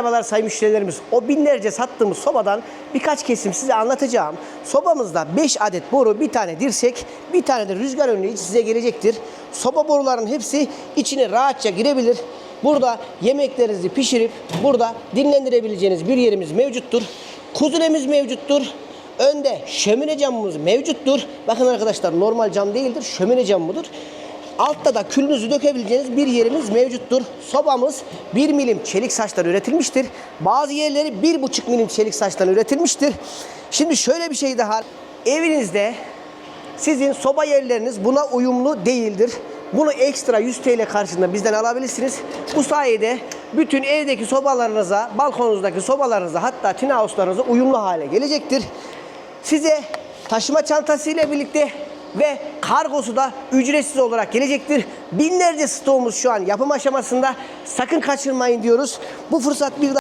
Merhabalar sayın müşterilerimiz. O binlerce sattığımız sobadan birkaç kesim size anlatacağım. Sobamızda 5 adet boru, bir tane dirsek, bir tane de rüzgar önleyici size gelecektir. Soba boruların hepsi içine rahatça girebilir. Burada yemeklerinizi pişirip burada dinlendirebileceğiniz bir yerimiz mevcuttur. Kuzulemiz mevcuttur. Önde şömine camımız mevcuttur. Bakın arkadaşlar normal cam değildir, şömine camıdır. Altta da külünüzü dökebileceğiniz bir yerimiz mevcuttur. Sobamız 1 milim çelik saçtan üretilmiştir. Bazı yerleri 1,5 milim çelik saçtan üretilmiştir. Şimdi şöyle bir şey daha. Evinizde sizin soba yerleriniz buna uyumlu değildir. Bunu ekstra 100 TL karşılığında bizden alabilirsiniz. Bu sayede bütün evdeki sobalarınıza, balkonunuzdaki sobalarınıza hatta tin house'larınıza uyumlu hale gelecektir. Size taşıma çantası ile birlikte ve kargosu da ücretsiz olarak gelecektir. Binlerce stoğumuz şu an yapım aşamasında. Sakın kaçırmayın diyoruz. Bu fırsat bir daha